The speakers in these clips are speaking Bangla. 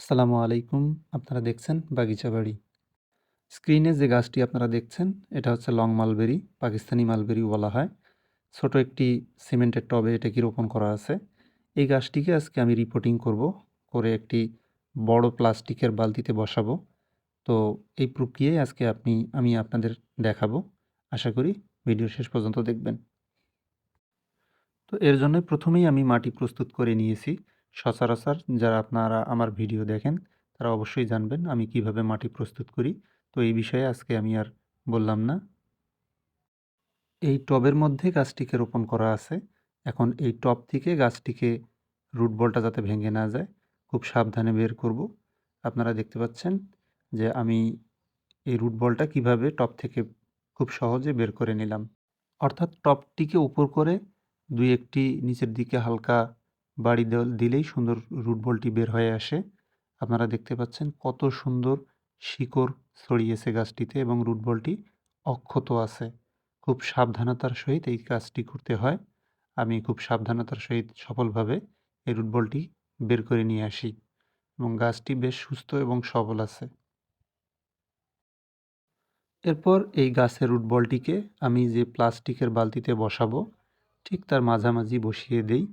আসসালামু আলাইকুম। আপনারা দেখছেন বাগিচা বাড়ি স্ক্রিনে যে গাছটি আপনারা দেখছেন, এটা হচ্ছে লং মালবেরি, পাকিস্তানি মালবেরি বলা হয়। ছোট একটি সিমেন্টের টবে এটাকে রোপণ করা আছে। এই গাছটিকে আজকে আমি রিপোর্টিং করব, করে একটি বড় প্লাস্টিকের বালতিতে বসাবো। তো এই প্রক্রিয়ায় আজকে আপনি, আমি আপনাদের দেখাবো। আশা করি ভিডিও শেষ পর্যন্ত দেখবেন। তো এর জন্য প্রথমেই আমি মাটি প্রস্তুত করে নিয়েছি। সচরাচর যারা আপনারা আমার ভিডিও দেখেন, তারা অবশ্যই জানবেন আমি কীভাবে মাটি প্রস্তুত করি। তো এই বিষয়ে আজকে আমি আর বললাম না। এই টবের মধ্যে গাছটিকে রোপণ করা আছে। এখন এই টব থেকে গাছটিকে রুট বলটা যাতে ভেঙে না যায়, খুব সাবধানে বের করব। আপনারা দেখতে পাচ্ছেন যে আমি এই রুট বলটা কীভাবে টপ থেকে খুব সহজে বের করে নিলাম। অর্থাৎ টপটিকে উপর করে দুই একটি নিচের দিকে হালকা বাড়ি দিলেই সুন্দর রুট বলটি বের হয়ে আসে। আপনারা দেখতে পাচ্ছেন কত সুন্দর শিকড় ছড়িয়েছে গাছটিতে এবং রুট বলটি অক্ষত আছে। খুব সাবধানতার সহিত এই কাজটি করতে হয়। আমি খুব সাবধানতার সহিত সফলভাবে এই রুট বলটি বের করে নিয়ে আসি এবং গাছটি বেশ সুস্থ এবং সবল আছে। এরপর এই গাছের রুট বলটিকে আমি যে প্লাস্টিকের বালতিতে বসাবো, ঠিক তার মাঝামাঝি বসিয়ে দেই।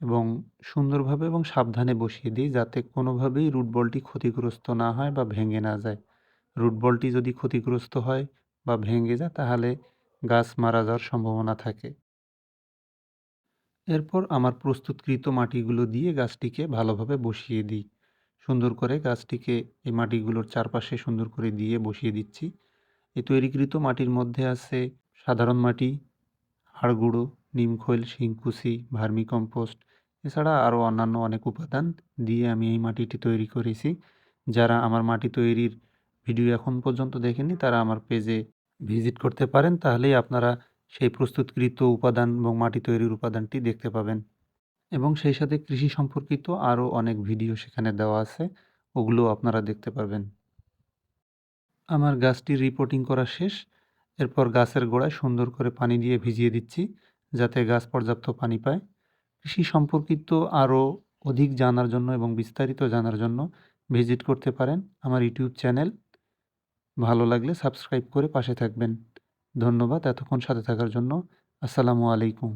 এবং সুন্দরভাবে এবং সাবধানে বসিয়ে দিই যাতে কোনোভাবেই রুট বলটি ক্ষতিগ্রস্ত না হয় বা ভেঙে না যায়। রুট বলটি যদি ক্ষতিগ্রস্ত হয় বা ভেঙে যায় তাহলে গাছ মারা যাওয়ার সম্ভাবনা থাকে। এরপর আমার প্রস্তুতকৃত মাটিগুলো দিয়ে গাছটিকে ভালোভাবে বসিয়ে দিই। সুন্দর করে গাছটিকে এই মাটিগুলোর চারপাশে সুন্দর করে দিয়ে বসিয়ে দিচ্ছি। এই তৈরিকৃত মাটির মধ্যে আছে সাধারণ মাটি, হাড়গুঁড়ো নিমখৈল শিংকুচি ভার্মিকম্পোস্ট এছাড়া আরও অন্যান্য অনেক উপাদান দিয়ে আমি এই মাটিটি তৈরি করেছি। যারা আমার মাটি তৈরির ভিডিও এখন পর্যন্ত দেখেনি তারা আমার পেজে ভিজিট করতে পারেন, তাহলেই আপনারা সেই প্রস্তুতকৃত উপাদান এবং মাটি তৈরির উপাদানটি দেখতে পাবেন। এবং সেই সাথে কৃষি সম্পর্কিত আরও অনেক ভিডিও সেখানে দেওয়া আছে ওগুলো আপনারা দেখতে পারবেন। আমার গাছটির রিপোর্টিং করা শেষ। এরপর গাছের গোড়ায় সুন্দর করে পানি দিয়ে ভিজিয়ে দিচ্ছি। যাতে গাছ পর্যাপ্ত পানি পায়। কৃষি সম্পর্কিত আরও অধিক জানার জন্য এবং বিস্তারিত জানার জন্য ভিজিট করতে পারেন আমার ইউটিউব চ্যানেল। ভালো লাগলে সাবস্ক্রাইব করে পাশে থাকবেন। ধন্যবাদ এতক্ষণ সাথে থাকার জন্য। আসসালামু আলাইকুম।